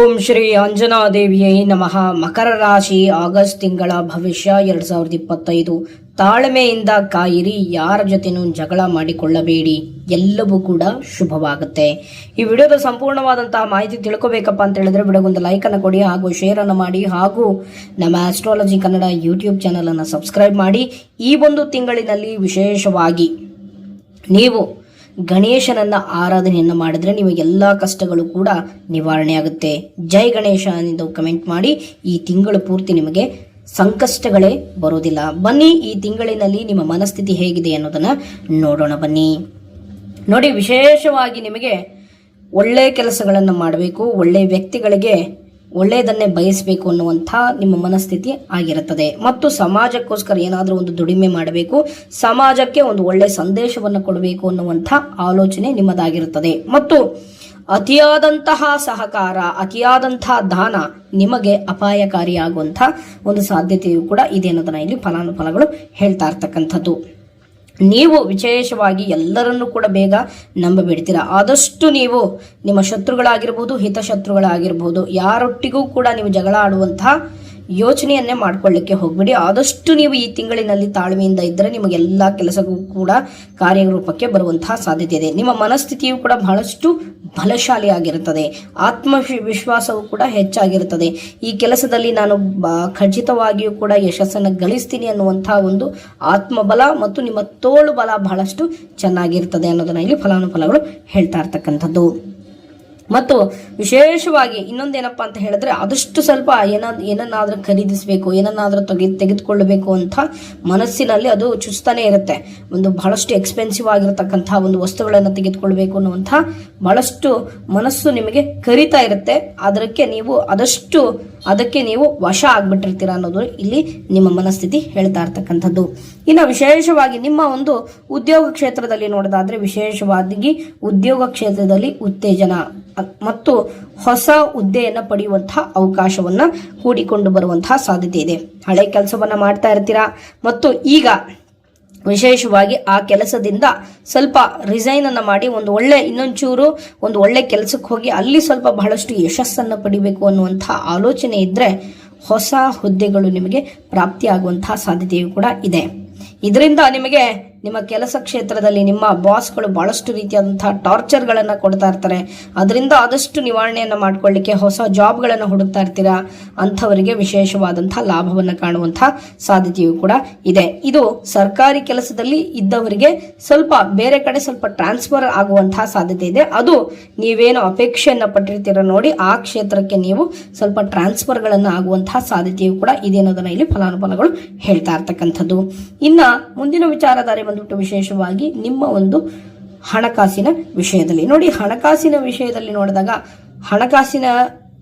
ಓಂ ಶ್ರೀ ಅಂಜನಾದೇವಿಯೇ ನಮಃ. ಮಕರ ರಾಶಿ ಆಗಸ್ಟ್ ತಿಂಗಳ ಭವಿಷ್ಯ ಎರಡ್ ಸಾವಿರದ ಇಪ್ಪತ್ತೈದು. ತಾಳ್ಮೆಯಿಂದ ಕಾಯಿರಿ, ಯಾರ ಜೊತೆನೂ ಜಗಳ ಮಾಡಿಕೊಳ್ಳಬೇಡಿ. ಎಲ್ಲವೂ ಕೂಡ ಶುಭವಾಗುತ್ತೆ. ಈ ವಿಡಿಯೋದ ಸಂಪೂರ್ಣವಾದಂತಹ ಮಾಹಿತಿ ತಿಳ್ಕೊಬೇಕಪ್ಪ ಅಂತ ಹೇಳಿದ್ರೆ ವಿಡಿಯೋಗೊಂದು ಲೈಕ್ ಅನ್ನು ಕೊಡಿ ಹಾಗೂ ಶೇರ್ ಅನ್ನು ಮಾಡಿ ಹಾಗೂ ನಮ್ಮ ಆಸ್ಟ್ರಾಲಜಿ ಕನ್ನಡ ಯೂಟ್ಯೂಬ್ ಚಾನಲ್ ಅನ್ನು ಸಬ್ಸ್ಕ್ರೈಬ್ ಮಾಡಿ. ಈ ಒಂದು ತಿಂಗಳಿನಲ್ಲಿ ವಿಶೇಷವಾಗಿ ನೀವು ಗಣೇಶನನ್ನ ಆರಾಧನೆಯನ್ನು ಮಾಡಿದ್ರೆ ನಿಮಗೆ ಎಲ್ಲ ಕಷ್ಟಗಳು ಕೂಡ ನಿವಾರಣೆ ಆಗುತ್ತೆ. ಜೈ ಗಣೇಶ ಎಂದು ಕಮೆಂಟ್ ಮಾಡಿ, ಈ ತಿಂಗಳು ಪೂರ್ತಿ ನಿಮಗೆ ಸಂಕಷ್ಟಗಳೇ ಬರೋದಿಲ್ಲ ಬನ್ನಿ, ಈ ತಿಂಗಳಿನಲ್ಲಿ ನಿಮ್ಮ ಮನಸ್ಥಿತಿ ಹೇಗಿದೆ ಅನ್ನೋದನ್ನ ನೋಡೋಣ ಬನ್ನಿ. ನೋಡಿ, ವಿಶೇಷವಾಗಿ ನಿಮಗೆ ಒಳ್ಳೆ ಕೆಲಸಗಳನ್ನು ಮಾಡಬೇಕು, ಒಳ್ಳೆ ವ್ಯಕ್ತಿಗಳಿಗೆ ಒಳ್ಳೆಯದನ್ನೇ ಬಯಸಬೇಕು ಅನ್ನುವಂಥ ನಿಮ್ಮ ಮನಸ್ಥಿತಿ ಆಗಿರುತ್ತದೆ. ಮತ್ತು ಸಮಾಜಕ್ಕೋಸ್ಕರ ಏನಾದರೂ ಒಂದು ದುಡಿಮೆ ಮಾಡಬೇಕು, ಸಮಾಜಕ್ಕೆ ಒಂದು ಒಳ್ಳೆಯ ಸಂದೇಶವನ್ನು ಕೊಡಬೇಕು ಅನ್ನುವಂಥ ಆಲೋಚನೆ ನಿಮ್ಮದಾಗಿರುತ್ತದೆ. ಮತ್ತು ಅತಿಯಾದಂತಹ ಸಹಕಾರ, ಅತಿಯಾದಂತಹ ದಾನ ನಿಮಗೆ ಅಪಾಯಕಾರಿಯಾಗುವಂಥ ಒಂದು ಸಾಧ್ಯತೆಯು ಕೂಡ ಇದೆ ಅನ್ನೋದನ್ನ ಇಲ್ಲಿ ಫಲಾನುಫಲಗಳು ಹೇಳ್ತಾ ಇರ್ತಕ್ಕಂಥದ್ದು. ನೀವು ವಿಶೇಷವಾಗಿ ಎಲ್ಲರನ್ನೂ ಕೂಡ ಬೇಗ ನಂಬಬಿಡ್ತೀರಾ. ಆದಷ್ಟು ನೀವು ನಿಮ್ಮ ಶತ್ರುಗಳಾಗಿರ್ಬೋದು, ಹಿತಶತ್ರುಗಳಾಗಿರ್ಬೋದು, ಯಾರೊಟ್ಟಿಗೂ ಕೂಡ ನೀವು ಜಗಳ ಆಡುವಂತಹ ಯೋಚನೆಯನ್ನೇ ಮಾಡ್ಕೊಳ್ಳಿಕ್ಕೆ ಹೋಗ್ಬಿಡಿ. ಆದಷ್ಟು ನೀವು ಈ ತಿಂಗಳಿನಲ್ಲಿ ತಾಳ್ಮೆಯಿಂದ ಇದ್ದರೆ ನಿಮಗೆಲ್ಲ ಕೆಲಸಕ್ಕೂ ಕೂಡ ಕಾರ್ಯರೂಪಕ್ಕೆ ಬರುವಂತಹ ಸಾಧ್ಯತೆ ಇದೆ. ನಿಮ್ಮ ಮನಸ್ಥಿತಿಯು ಕೂಡ ಬಹಳಷ್ಟು ಬಲಶಾಲಿಯಾಗಿರುತ್ತದೆ. ಆತ್ಮ ವಿಶ್ವಾಸವು ಕೂಡ ಹೆಚ್ಚಾಗಿರುತ್ತದೆ. ಈ ಕೆಲಸದಲ್ಲಿ ನಾನು ಖಚಿತವಾಗಿಯೂ ಕೂಡ ಯಶಸ್ಸನ್ನು ಗಳಿಸ್ತೀನಿ ಅನ್ನುವಂತಹ ಒಂದು ಆತ್ಮಬಲ ಮತ್ತು ನಿಮ್ಮ ತೋಳು ಬಲ ಬಹಳಷ್ಟು ಚೆನ್ನಾಗಿರ್ತದೆ ಅನ್ನೋದನ್ನ ಇಲ್ಲಿ ಫಲಾನುಫಲಗಳು ಹೇಳ್ತಾ ಇರ್ತಕ್ಕಂಥದ್ದು. ಮತ್ತು ವಿಶೇಷವಾಗಿ ಇನ್ನೊಂದೇನಪ್ಪ ಅಂತ ಹೇಳಿದ್ರೆ ಆದಷ್ಟು ಸ್ವಲ್ಪ ಏನ, ಏನನ್ನಾದ್ರೂ ಖರೀದಿಸಬೇಕು, ಏನನ್ನಾದ್ರೂ ತೆಗೆ ತೆಗೆದುಕೊಳ್ಳಬೇಕು ಅಂತ ಮನಸ್ಸಿನಲ್ಲಿ ಅದು ಚುಸ್ತಾನೆ ಇರುತ್ತೆ. ಒಂದು ಬಹಳಷ್ಟು ಎಕ್ಸ್ಪೆನ್ಸಿವ್ ಆಗಿರತಕ್ಕಂಥ ಒಂದು ವಸ್ತುಗಳನ್ನು ತೆಗೆದುಕೊಳ್ಬೇಕು ಅನ್ನುವಂಥ ಬಹಳಷ್ಟು ಮನಸ್ಸು ನಿಮಗೆ ಕರಿತಾ ಇರುತ್ತೆ. ಅದಕ್ಕೆ ನೀವು ಆದಷ್ಟು, ಅದಕ್ಕೆ ನೀವು ವಶ ಆಗ್ಬಿಟ್ಟಿರ್ತೀರ ಅನ್ನೋದು ಇಲ್ಲಿ ನಿಮ್ಮ ಮನಸ್ಥಿತಿ ಹೇಳ್ತಾ ಇರ್ತಕ್ಕಂಥದ್ದು. ಇನ್ನು ವಿಶೇಷವಾಗಿ ನಿಮ್ಮ ಒಂದು ಉದ್ಯೋಗ ಕ್ಷೇತ್ರದಲ್ಲಿ ನೋಡೋದಾದ್ರೆ ವಿಶೇಷವಾಗಿ ಉದ್ಯೋಗ ಕ್ಷೇತ್ರದಲ್ಲಿ ಉತ್ತೇಜನ. ಮತ್ತು ಹೊಸ ಹುದ್ದೆಯನ್ನು ಪಡೆಯುವಂತಹ ಅವಕಾಶವನ್ನ ಕೂಡಿಕೊಂಡು ಬರುವಂತಹ ಸಾಧ್ಯತೆ ಇದೆ. ಹಳೆ ಕೆಲಸವನ್ನ ಮಾಡ್ತಾ ಇರ್ತೀರಾ? ಮತ್ತು ಈಗ ವಿಶೇಷವಾಗಿ ಆ ಕೆಲಸದಿಂದ ಸ್ವಲ್ಪ ರಿಸೈನ್ ಅನ್ನ ಮಾಡಿ ಒಂದು ಒಳ್ಳೆ ಇನ್ನೊಂಚೂರು ಒಂದು ಒಳ್ಳೆ ಕೆಲಸಕ್ಕೆ ಹೋಗಿ ಅಲ್ಲಿ ಸ್ವಲ್ಪ ಬಹಳಷ್ಟು ಯಶಸ್ಸನ್ನು ಪಡಿಬೇಕು ಅನ್ನುವಂಥ ಆಲೋಚನೆ ಇದ್ರೆ ಹೊಸ ಹುದ್ದೆಗಳು ನಿಮಗೆ ಪ್ರಾಪ್ತಿಯಾಗುವಂತಹ ಸಾಧ್ಯತೆಯು ಕೂಡ ಇದೆ. ಇದರಿಂದ ನಿಮಗೆ ನಿಮ್ಮ ಕೆಲಸ ಕ್ಷೇತ್ರದಲ್ಲಿ ನಿಮ್ಮ ಬಾಸ್ಗಳು ಬಹಳಷ್ಟು ರೀತಿಯಾದಂತಹ ಟಾರ್ಚರ್ಗಳನ್ನು ಕೊಡ್ತಾ ಇರ್ತಾರೆ. ಅದರಿಂದ ಆದಷ್ಟು ನಿವಾರಣೆಯನ್ನು ಮಾಡ್ಕೊಳ್ಳಿಕ್ಕೆ ಹೊಸ ಜಾಬ್ಗಳನ್ನು ಹುಡುಕ್ತಾ ಇರ್ತೀರಾ? ಅಂಥವರಿಗೆ ವಿಶೇಷವಾದಂತಹ ಲಾಭವನ್ನು ಕಾಣುವಂತಹ ಸಾಧ್ಯತೆಯು ಕೂಡ ಇದೆ. ಇದು ಸರ್ಕಾರಿ ಕೆಲಸದಲ್ಲಿ ಇದ್ದವರಿಗೆ ಸ್ವಲ್ಪ ಬೇರೆ ಕಡೆ ಸ್ವಲ್ಪ ಟ್ರಾನ್ಸ್ಫರ್ ಆಗುವಂತಹ ಸಾಧ್ಯತೆ ಇದೆ. ಅದು ನೀವೇನು ಅಪೇಕ್ಷೆಯನ್ನು ಪಟ್ಟಿರ್ತೀರ ನೋಡಿ ಆ ಕ್ಷೇತ್ರಕ್ಕೆ ನೀವು ಸ್ವಲ್ಪ ಟ್ರಾನ್ಸ್ಫರ್ಗಳನ್ನು ಆಗುವಂತಹ ಸಾಧ್ಯತೆಯು ಕೂಡ ಇದೆ ಅನ್ನೋದನ್ನ ಇಲ್ಲಿ ಫಲಾನುಫಲಗಳು ಹೇಳ್ತಾ ಇರ್ತಕ್ಕಂಥದ್ದು. ಇನ್ನ ಮುಂದಿನ ವಿಚಾರಧಾರೆ ಬಂದ್ಬಿಟ್ಟು ವಿಶೇಷವಾಗಿ ನಿಮ್ಮ ಒಂದು ಹಣಕಾಸಿನ ವಿಷಯದಲ್ಲಿ. ನೋಡಿ ಹಣಕಾಸಿನ ವಿಷಯದಲ್ಲಿ ನೋಡಿದಾಗ ಹಣಕಾಸಿನ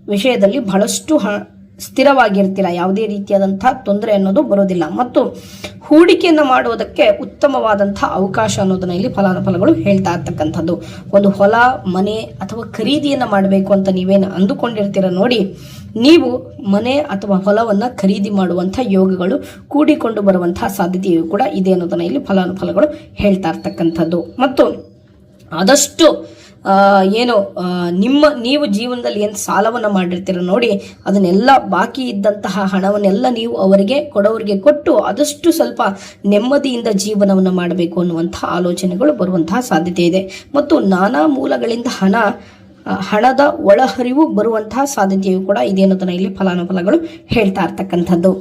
ವಿಷಯದಲ್ಲಿ ಬಹಳಷ್ಟು ಸ್ಥಿರವಾಗಿರ್ತೀರ ಯಾವುದೇ ರೀತಿಯಾದಂತಹ ತೊಂದರೆ ಅನ್ನೋದು ಬರೋದಿಲ್ಲ. ಮತ್ತು ಹೂಡಿಕೆಯನ್ನು ಮಾಡುವುದಕ್ಕೆ ಉತ್ತಮವಾದಂತಹ ಅವಕಾಶ ಅನ್ನೋದನ್ನ ಇಲ್ಲಿ ಫಲಾನುಫಲಗಳು ಹೇಳ್ತಾ ಇರ್ತಕ್ಕಂಥದ್ದು. ಒಂದು ಹೊಲ, ಮನೆ ಅಥವಾ ಖರೀದಿಯನ್ನ ಮಾಡಬೇಕು ಅಂತ ನೀವೇನು ಅಂದುಕೊಂಡಿರ್ತೀರ ನೋಡಿ, ನೀವು ಮನೆ ಅಥವಾ ಹೊಲವನ್ನು ಖರೀದಿ ಮಾಡುವಂಥ ಯೋಗಗಳು ಕೂಡಿಕೊಂಡು ಬರುವಂತಹ ಸಾಧ್ಯತೆಯು ಕೂಡ ಇದೆ ಅನ್ನೋದನ್ನ ಇಲ್ಲಿ ಫಲಾನುಫಲಗಳು ಹೇಳ್ತಾ ಇರ್ತಕ್ಕಂಥದ್ದು. ಮತ್ತು ಆದಷ್ಟು ಏನು ನಿಮ್ಮ, ನೀವು ಜೀವನದಲ್ಲಿ ಏನು ಸಾಲವನ್ನು ಮಾಡಿರ್ತೀರ ನೋಡಿ, ಅದನ್ನೆಲ್ಲ ಬಾಕಿ ಇದ್ದಂತಹ ಹಣವನ್ನೆಲ್ಲ ನೀವು ಅವರಿಗೆ ಕೊಡೋರಿಗೆ ಕೊಟ್ಟು ಆದಷ್ಟು ಸ್ವಲ್ಪ ನೆಮ್ಮದಿಯಿಂದ ಜೀವನವನ್ನು ಮಾಡಬೇಕು ಅನ್ನುವಂಥ ಆಲೋಚನೆಗಳು ಬರುವಂತಹ ಸಾಧ್ಯತೆ ಇದೆ. ಮತ್ತು ನಾನಾ ಮೂಲಗಳಿಂದ ಹಣ ಹಣದ ಒಳಹರಿವು ಬರುವಂತಹ ಸಾಧ್ಯತೆಯು ಕೂಡ ಇದೆ ಅನ್ನೋದನ್ನ ಇಲ್ಲಿ ಫಲಾನುಫಲಗಳು ಹೇಳ್ತಾ ಇರ್ತಕ್ಕಂಥದ್ದು.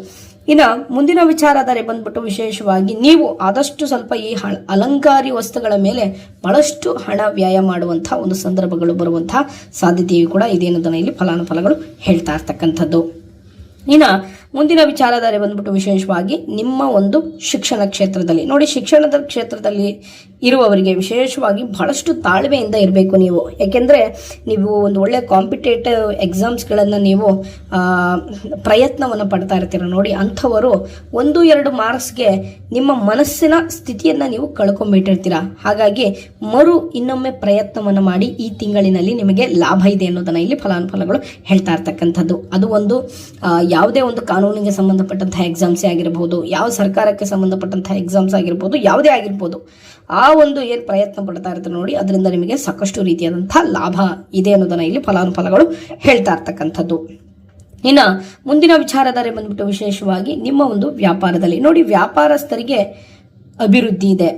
ಇನ್ನ ಮುಂದಿನ ವಿಚಾರಧಾರೆ ಬಂದ್ಬಿಟ್ಟು ವಿಶೇಷವಾಗಿ ನೀವು ಆದಷ್ಟು ಸ್ವಲ್ಪ ಈ ಅಲಂಕಾರಿ ವಸ್ತುಗಳ ಮೇಲೆ ಬಹಳಷ್ಟು ಹಣ ವ್ಯಯ ಮಾಡುವಂತಹ ಒಂದು ಸಂದರ್ಭಗಳು ಬರುವಂತಹ ಸಾಧ್ಯತೆಯು ಕೂಡ ಇದೆ ಇಲ್ಲಿ ಫಲಾನುಫಲಗಳು ಹೇಳ್ತಾ ಇರ್ತಕ್ಕಂಥದ್ದು. ಇನ್ನ ಮುಂದಿನ ವಿಚಾರಧಾರೆ ಬಂದ್ಬಿಟ್ಟು ವಿಶೇಷವಾಗಿ ನಿಮ್ಮ ಒಂದು ಶಿಕ್ಷಣ ಕ್ಷೇತ್ರದಲ್ಲಿ. ನೋಡಿ, ಶಿಕ್ಷಣದ ಕ್ಷೇತ್ರದಲ್ಲಿ ಇರುವವರಿಗೆ ವಿಶೇಷವಾಗಿ ಬಹಳಷ್ಟು ತಾಳ್ಮೆಯಿಂದ ಇರಬೇಕು ನೀವು. ಯಾಕೆಂದರೆ ನೀವು ಒಂದು ಒಳ್ಳೆ ಕಾಂಪಿಟೇಟಿವ್ ಎಕ್ಸಾಮ್ಸ್ಗಳನ್ನು ನೀವು ಪ್ರಯತ್ನವನ್ನು ಪಡ್ತಾ ಇರ್ತೀರ. ನೋಡಿ, ಅಂಥವರು ಒಂದು, ಎರಡು ಮಾರ್ಕ್ಸ್ಗೆ ನಿಮ್ಮ ಮನಸ್ಸಿನ ಸ್ಥಿತಿಯನ್ನು ನೀವು ಕಳ್ಕೊಂಡ್ಬಿಟ್ಟಿರ್ತೀರ ಹಾಗಾಗಿ ಮರು ಇನ್ನೊಮ್ಮೆ ಪ್ರಯತ್ನವನ್ನು ಮಾಡಿ ಈ ತಿಂಗಳಿನಲ್ಲಿ ನಿಮಗೆ ಲಾಭ ಇದೆ ಅನ್ನೋದನ್ನ ಇಲ್ಲಿ ಫಲಾನುಫಲಗಳು ಹೇಳ್ತಾ ಇರ್ತಕ್ಕಂಥದ್ದು. ಅದು ಒಂದು ಯಾವುದೇ ಒಂದು ಕಾನೂನಿಗೆ ಸಂಬಂಧಪಟ್ಟಂತಹ ಎಕ್ಸಾಮ್ಸೇ ಆಗಿರಬಹುದು ಯಾವ ಸರ್ಕಾರಕ್ಕೆ ಸಂಬಂಧಪಟ್ಟಂತಹ ಎಕ್ಸಾಮ್ಸ್ ಆಗಿರ್ಬೋದು, ಯಾವುದೇ ಆಗಿರ್ಬೋದು, ಆ ಒಂದು ಏನು ಪ್ರಯತ್ನ ಪಡ್ತಾ ಇರ್ತಾರೆ ನೋಡಿ, ಅದರಿಂದ ನಿಮಗೆ ಸಾಕಷ್ಟು ರೀತಿಯಾದಂತಹ ಲಾಭ ಇದೆ ಅನ್ನೋದನ್ನ ಇಲ್ಲಿ ಫಲಾನುಫಲಗಳು ಹೇಳ್ತಾ ಇರ್ತಕ್ಕಂಥದ್ದು. ಇನ್ನ ಮುಂದಿನ ವಿಚಾರಧಾರೆ ಬಂದ್ಬಿಟ್ಟು ವಿಶೇಷವಾಗಿ ನಿಮ್ಮ ಒಂದು ವ್ಯಾಪಾರದಲ್ಲಿ. ನೋಡಿ, ವ್ಯಾಪಾರಸ್ಥರಿಗೆ ಅಭಿವೃದ್ಧಿ ಇದೆ.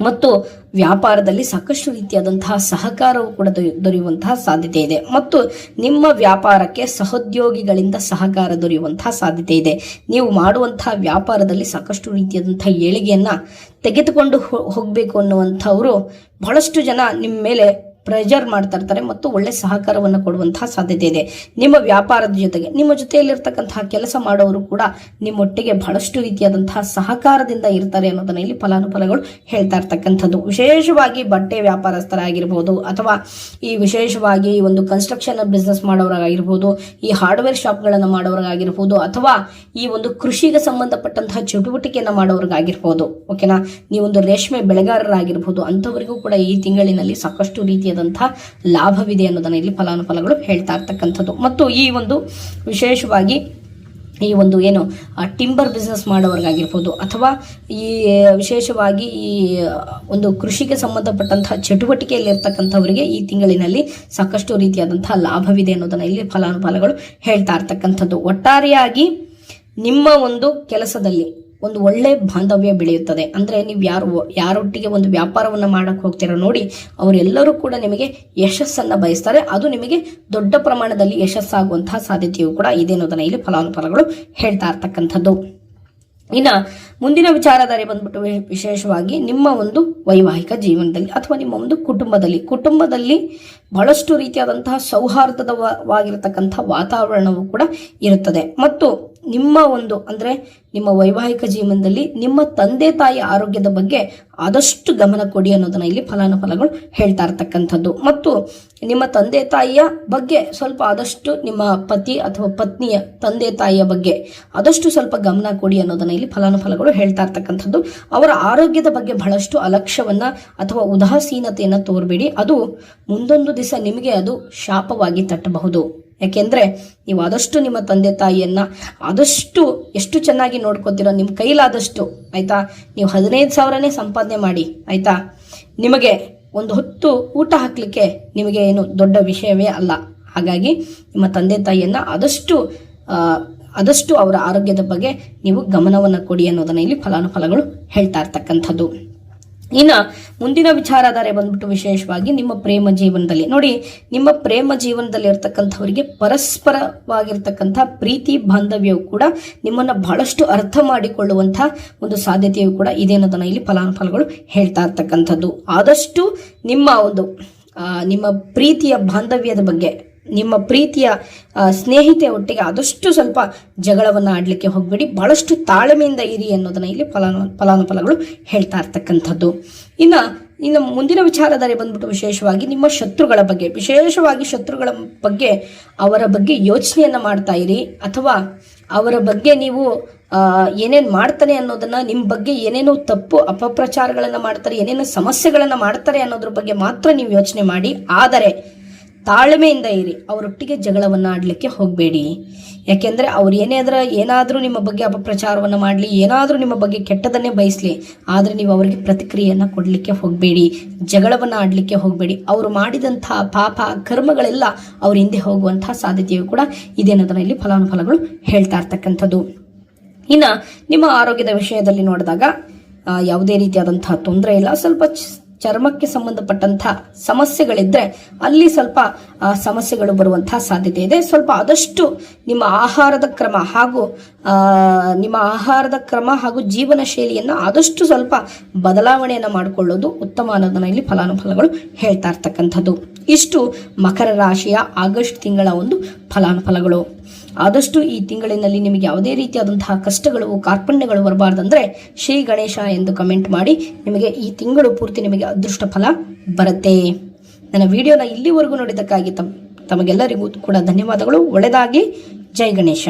ಮತ್ತು ವ್ಯಾಪಾರದಲ್ಲಿ ಸಾಕಷ್ಟು ರೀತಿಯಾದಂತಹ ಸಹಕಾರವು ಕೂಡ ದೊರೆ- ದೊರೆಯುವಂತಹ ಸಾಧ್ಯತೆ ಇದೆ. ಮತ್ತು ನಿಮ್ಮ ವ್ಯಾಪಾರಕ್ಕೆ ಸಹೋದ್ಯೋಗಿಗಳಿಂದ ಸಹಕಾರ ದೊರೆಯುವಂತಹ ಸಾಧ್ಯತೆ ಇದೆ. ನೀವು ಮಾಡುವಂತಹ ವ್ಯಾಪಾರದಲ್ಲಿ ಸಾಕಷ್ಟು ರೀತಿಯಾದಂತಹ ಏಳಿಗೆಯನ್ನ ತೆಗೆದುಕೊಂಡು ಹೋಗ್ಬೇಕು ಅನ್ನುವಂಥವರು ಬಹಳಷ್ಟು ಜನ ನಿಮ್ಮ ಮೇಲೆ ಪ್ರೆಜರ್ ಮಾಡ್ತಾ ಇರ್ತಾರೆ ಮತ್ತು ಒಳ್ಳೆ ಸಹಕಾರವನ್ನು ಕೊಡುವಂತಹ ಸಾಧ್ಯತೆ ಇದೆ. ನಿಮ್ಮ ವ್ಯಾಪಾರದ ಜೊತೆಗೆ, ನಿಮ್ಮ ಜೊತೆಯಲ್ಲಿರ್ತಕ್ಕಂತಹ ಕೆಲಸ ಮಾಡೋರು ಕೂಡ ನಿಮ್ಮೊಟ್ಟಿಗೆ ಬಹಳಷ್ಟು ರೀತಿಯಾದಂತಹ ಸಹಕಾರದಿಂದ ಇರ್ತಾರೆ ಅನ್ನೋದನ್ನ ಇಲ್ಲಿ ಫಲಾನುಫಲಗಳು ಹೇಳ್ತಾ ಇರ್ತಕ್ಕಂಥದ್ದು. ವಿಶೇಷವಾಗಿ ಬಟ್ಟೆ ವ್ಯಾಪಾರಸ್ಥರಾಗಿರ್ಬೋದು ಅಥವಾ ಈ ವಿಶೇಷವಾಗಿ ಒಂದು ಕನ್ಸ್ಟ್ರಕ್ಷನ್ ಬಿಸ್ನೆಸ್ ಮಾಡೋರಾಗಿರ್ಬೋದು, ಈ ಹಾರ್ಡ್ವೇರ್ ಶಾಪ್ಗಳನ್ನು ಮಾಡೋರಾಗಿರ್ಬೋದು ಅಥವಾ ಈ ಒಂದು ಕೃಷಿಗೆ ಸಂಬಂಧಪಟ್ಟಂತಹ ಚಟುವಟಿಕೆಯನ್ನು ಮಾಡೋರ್ಗಾಗಿರ್ಬೋದು. ಓಕೆನಾ ನೀವೊಂದು ರೇಷ್ಮೆ ಬೆಳೆಗಾರರಾಗಿರ್ಬೋದು, ಅಂಥವರಿಗೂ ಕೂಡ ಈ ತಿಂಗಳಿನಲ್ಲಿ ಸಾಕಷ್ಟು ರೀತಿಯಾದಂತಹ ಲಾಭವಿದೆ ಅನ್ನೋದನ್ನ ಇಲ್ಲಿ ಫಲಾನುಫಲಗಳು ಹೇಳ್ತಾ ಇರ್ತಕ್ಕಂಥದ್ದು. ಮತ್ತು ಈ ಒಂದು ವಿಶೇಷವಾಗಿ ಈ ಒಂದು ಏನು ಟಿಂಬರ್ ಬಿಸ್ನೆಸ್ ಮಾಡೋವರ್ಗಾಗಿರ್ಬೋದು, ಅಥವಾ ಈ ವಿಶೇಷವಾಗಿ ಈ ಒಂದು ಕೃಷಿಗೆ ಸಂಬಂಧಪಟ್ಟಂತಹ ಚಟುವಟಿಕೆಯಲ್ಲಿ ಇರ್ತಕ್ಕಂಥವರಿಗೆ ಈ ತಿಂಗಳಿನಲ್ಲಿ ಸಾಕಷ್ಟು ರೀತಿಯಾದಂತಹ ಲಾಭವಿದೆ ಅನ್ನೋದನ್ನು ಇಲ್ಲಿ ಫಲಾನುಫಲಗಳು ಹೇಳ್ತಾ ಇರ್ತಕ್ಕಂಥದ್ದು. ಒಟ್ಟಾರೆಯಾಗಿ ನಿಮ್ಮ ಒಂದು ಕೆಲಸದಲ್ಲಿ ಒಂದು ಒಳ್ಳೆ ಬಾಂಧವ್ಯ ಬೆಳೆಯುತ್ತದೆ. ಅಂದ್ರೆ ನೀವು ಯಾರು ಯಾರೊಟ್ಟಿಗೆ ಒಂದು ವ್ಯಾಪಾರವನ್ನ ಮಾಡಕ್ ಹೋಗ್ತೀರೋ ನೋಡಿ, ಅವರೆಲ್ಲರೂ ಕೂಡ ನಿಮಗೆ ಯಶಸ್ಸನ್ನ ಬಯಸ್ತಾರೆ. ಅದು ನಿಮಗೆ ದೊಡ್ಡ ಪ್ರಮಾಣದಲ್ಲಿ ಯಶಸ್ಸಾಗುವಂತಹ ಸಾಧ್ಯತೆಯು ಕೂಡ ಇದೆ ಅನ್ನೋದನ್ನ ಇಲ್ಲಿ ಫಲಾನುಫಲಗಳು ಹೇಳ್ತಾ ಇರ್ತಕ್ಕಂಥದ್ದು. ಇನ್ನ ಮುಂದಿನ ವಿಚಾರಧಾರೆ ಬಂದ್ಬಿಟ್ಟು ವಿಶೇಷವಾಗಿ ನಿಮ್ಮ ಒಂದು ವೈವಾಹಿಕ ಜೀವನದಲ್ಲಿ ಅಥವಾ ನಿಮ್ಮ ಒಂದು ಕುಟುಂಬದಲ್ಲಿ. ಕುಟುಂಬದಲ್ಲಿ ಬಹಳಷ್ಟು ರೀತಿಯಾದಂತಹ ಸೌಹಾರ್ದವಾಗಿರತಕ್ಕಂತಹ ವಾತಾವರಣವು ಕೂಡ ಇರುತ್ತದೆ. ಮತ್ತು ನಿಮ್ಮ ಒಂದು, ಅಂದ್ರೆ ನಿಮ್ಮ ವೈವಾಹಿಕ ಜೀವನದಲ್ಲಿ ನಿಮ್ಮ ತಂದೆ ತಾಯಿ ಆರೋಗ್ಯದ ಬಗ್ಗೆ ಆದಷ್ಟು ಗಮನ ಕೊಡಿ ಅನ್ನೋದನ್ನ ಇಲ್ಲಿ ಫಲಾನುಫಲಗಳು ಹೇಳ್ತಾ ಇರ್ತಕ್ಕಂಥದ್ದು. ಮತ್ತು ನಿಮ್ಮ ತಂದೆ ತಾಯಿಯ ಬಗ್ಗೆ ಸ್ವಲ್ಪ ಆದಷ್ಟು ನಿಮ್ಮ ಪತಿ ಅಥವಾ ಪತ್ನಿಯ ತಂದೆ ತಾಯಿಯ ಬಗ್ಗೆ ಆದಷ್ಟು ಸ್ವಲ್ಪ ಗಮನ ಕೊಡಿ ಅನ್ನೋದನ್ನ ಇಲ್ಲಿ ಫಲಾನುಫಲಗಳು ಹೇಳ್ತಾ ಇರ್ತಕ್ಕಂಥದ್ದು. ಅವರ ಆರೋಗ್ಯದ ಬಗ್ಗೆ ಬಹಳಷ್ಟು ಅಲಕ್ಷ್ಯವನ್ನ ಅಥವಾ ಉದಾಸೀನತೆಯನ್ನು ತೋರಬೇಡಿ. ಅದು ಮುಂದೊಂದು ದಿವಸ ನಿಮಗೆ ಅದು ಶಾಪವಾಗಿ ತಟ್ಟಬಹುದು. ಯಾಕೆಂದ್ರೆ ನೀವು ಆದಷ್ಟು ನಿಮ್ಮ ತಂದೆ ತಾಯಿಯನ್ನ ಆದಷ್ಟು ಎಷ್ಟು ಚೆನ್ನಾಗಿ ನೋಡ್ಕೋತೀರೋ ನಿಮ್ಮ ಕೈಲಾದಷ್ಟು, ಆಯ್ತಾ? ನೀವು ಹದಿನೈದು ಸಾವಿರನೇ ಸಂಪಾದನೆ ಮಾಡಿ, ಆಯ್ತಾ? ನಿಮಗೆ ಒಂದು ಹೊತ್ತು ಊಟ ಹಾಕ್ಲಿಕ್ಕೆ ನಿಮಗೆ ಏನು ದೊಡ್ಡ ವಿಷಯವೇ ಅಲ್ಲ. ಹಾಗಾಗಿ ನಿಮ್ಮ ತಂದೆ ತಾಯಿಯನ್ನ ಆದಷ್ಟು ಆದಷ್ಟು ಅವರ ಆರೋಗ್ಯದ ಬಗ್ಗೆ ನೀವು ಗಮನವನ್ನು ಕೊಡಿ ಅನ್ನೋದನ್ನ ಇಲ್ಲಿ ಫಲಾನುಫಲಗಳು ಹೇಳ್ತಾ ಇರ್ತಕ್ಕಂಥದ್ದು. ಇನ್ನ ಮುಂದಿನ ವಿಚಾರಧಾರೆ ಬಂದ್ಬಿಟ್ಟು ವಿಶೇಷವಾಗಿ ನಿಮ್ಮ ಪ್ರೇಮ ಜೀವನದಲ್ಲಿ. ನೋಡಿ, ನಿಮ್ಮ ಪ್ರೇಮ ಜೀವನದಲ್ಲಿ ಇರ್ತಕ್ಕಂಥವರಿಗೆ ಪರಸ್ಪರವಾಗಿರ್ತಕ್ಕಂಥ ಪ್ರೀತಿ, ಬಾಂಧವ್ಯವು ಕೂಡ ನಿಮ್ಮನ್ನ ಬಹಳಷ್ಟು ಅರ್ಥ ಮಾಡಿಕೊಳ್ಳುವಂತಹ ಒಂದು ಸಾಧ್ಯತೆಯು ಕೂಡ ಇದೆ ಅನ್ನೋದನ್ನ ಇಲ್ಲಿ ಫಲಾನುಫಲಗಳು ಹೇಳ್ತಾ ಇರ್ತಕ್ಕಂಥದ್ದು. ಆದಷ್ಟು ನಿಮ್ಮ ಒಂದು ನಿಮ್ಮ ಪ್ರೀತಿಯ, ಬಾಂಧವ್ಯದ ಬಗ್ಗೆ ನಿಮ್ಮ ಪ್ರೀತಿಯ ಸ್ನೇಹಿತೆಯ ಸ್ನೇಹಿತೆ ಒಟ್ಟಿಗೆ ಆದಷ್ಟು ಸ್ವಲ್ಪ ಜಗಳವನ್ನು ಆಡಲಿಕ್ಕೆ ಹೋಗ್ಬೇಡಿ. ಬಹಳಷ್ಟು ತಾಳ್ಮೆಯಿಂದ ಇರಿ ಅನ್ನೋದನ್ನ ಇಲ್ಲಿ ಫಲಾನು, ಫಲಾನುಫಲಗಳು ಹೇಳ್ತಾ ಇರ್ತಕ್ಕಂಥದ್ದು. ಇನ್ನ, ಇನ್ನು ಮುಂದಿನ ವಿಚಾರಧಾರೆ ಬಂದ್ಬಿಟ್ಟು ವಿಶೇಷವಾಗಿ ನಿಮ್ಮ ಶತ್ರುಗಳ ಬಗ್ಗೆ, ವಿಶೇಷವಾಗಿ ಶತ್ರುಗಳ ಬಗ್ಗೆ ಅವರ ಬಗ್ಗೆ ಯೋಚನೆಯನ್ನ ಮಾಡ್ತಾ ಇರಿ. ಅಥವಾ ಅವರ ಬಗ್ಗೆ ನೀವು ಏನೇನ್ ಮಾಡ್ತಾನೆ ಅನ್ನೋದನ್ನ ನಿಮ್ಮ ಬಗ್ಗೆ ಏನೇನು ತಪ್ಪು ಅಪಪ್ರಚಾರಗಳನ್ನ ಮಾಡ್ತಾರೆ, ಏನೇನು ಸಮಸ್ಯೆಗಳನ್ನ ಮಾಡ್ತಾರೆ ಅನ್ನೋದ್ರ ಬಗ್ಗೆ ಮಾತ್ರ ನೀವು ಯೋಚನೆ ಮಾಡಿ. ಆದರೆ ತಾಳ್ಮೆಯಿಂದ ಇರಿ. ಅವರೊಟ್ಟಿಗೆ ಜಗಳವನ್ನ ಆಡಲಿಕ್ಕೆ ಹೋಗಬೇಡಿ. ಯಾಕೆಂದ್ರೆ ಅವ್ರು ಏನಾದ್ರ ಏನಾದರೂ ನಿಮ್ಮ ಬಗ್ಗೆ ಅಪಪ್ರಚಾರವನ್ನ ಮಾಡಲಿ, ಏನಾದರೂ ನಿಮ್ಮ ಬಗ್ಗೆ ಕೆಟ್ಟದನ್ನೇ ಬಯಸ್ಲಿ, ಆದ್ರೆ ನೀವು ಅವರಿಗೆ ಪ್ರತಿಕ್ರಿಯೆಯನ್ನು ಕೊಡಲಿಕ್ಕೆ ಹೋಗಬೇಡಿ ಜಗಳವನ್ನ ಆಡಲಿಕ್ಕೆ ಹೋಗಬೇಡಿ. ಅವರು ಮಾಡಿದಂಥ ಪಾಪ ಕರ್ಮಗಳೆಲ್ಲ ಅವ್ರ ಹಿಂದೆ ಹೋಗುವಂತಹ ಸಾಧ್ಯತೆಯು ಕೂಡ ಇದೆ ಇಲ್ಲಿ ಫಲಾನುಫಲಗಳು ಹೇಳ್ತಾ ಇರ್ತಕ್ಕಂಥದ್ದು. ಇನ್ನ ನಿಮ್ಮ ಆರೋಗ್ಯದ ವಿಷಯದಲ್ಲಿ ನೋಡಿದಾಗ ಯಾವುದೇ ರೀತಿಯಾದಂತಹ ತೊಂದರೆ ಇಲ್ಲ. ಸ್ವಲ್ಪ ಚರ್ಮಕ್ಕೆ ಸಂಬಂಧಪಟ್ಟಂತಹ ಸಮಸ್ಯೆಗಳಿದ್ರೆ ಅಲ್ಲಿ ಸ್ವಲ್ಪ ಸಮಸ್ಯೆಗಳು ಬರುವಂತಹ ಸಾಧ್ಯತೆ ಇದೆ. ಸ್ವಲ್ಪ ಆದಷ್ಟು ನಿಮ್ಮ ಆಹಾರದ ಕ್ರಮ ಹಾಗೂ ನಿಮ್ಮ ಆಹಾರದ ಕ್ರಮ ಹಾಗೂ ಜೀವನ ಶೈಲಿಯನ್ನು ಆದಷ್ಟು ಸ್ವಲ್ಪ ಬದಲಾವಣೆಯನ್ನು ಮಾಡಿಕೊಳ್ಳೋದು ಉತ್ತಮ ಅನ್ನೋದನ್ನ ಇಲ್ಲಿ ಫಲಾನುಫಲಗಳು ಹೇಳ್ತಾ ಇರ್ತಕ್ಕಂಥದ್ದು. ಇಷ್ಟು ಮಕರ ರಾಶಿಯ ಆಗಸ್ಟ್ ತಿಂಗಳ ಒಂದು ಫಲಾನುಫಲಗಳು. ಆದಷ್ಟು ಈ ತಿಂಗಳಿನಲ್ಲಿ ನಿಮಗೆ ಯಾವುದೇ ರೀತಿಯಾದಂತಹ ಕಷ್ಟಗಳು, ಕಾರ್ಪಣ್ಯಗಳು ಬರಬಾರ್ದಂದ್ರೆ ಶ್ರೀ ಗಣೇಶ ಎಂದು ಕಮೆಂಟ್ ಮಾಡಿ. ನಿಮಗೆ ಈ ತಿಂಗಳು ಪೂರ್ತಿ ನಿಮಗೆ ಅದೃಷ್ಟ ಫಲ ಬರುತ್ತೆ. ನನ್ನ ವಿಡಿಯೋನ ಇಲ್ಲಿವರೆಗೂ ನೋಡಿದ್ದಕ್ಕಾಗಿ ತಮ್, ತಮಗೆಲ್ಲರಿಗೂ ಕೂಡ ಧನ್ಯವಾದಗಳು. ಒಳ್ಳೆಯದಾಗಿ ಜೈ ಗಣೇಶ.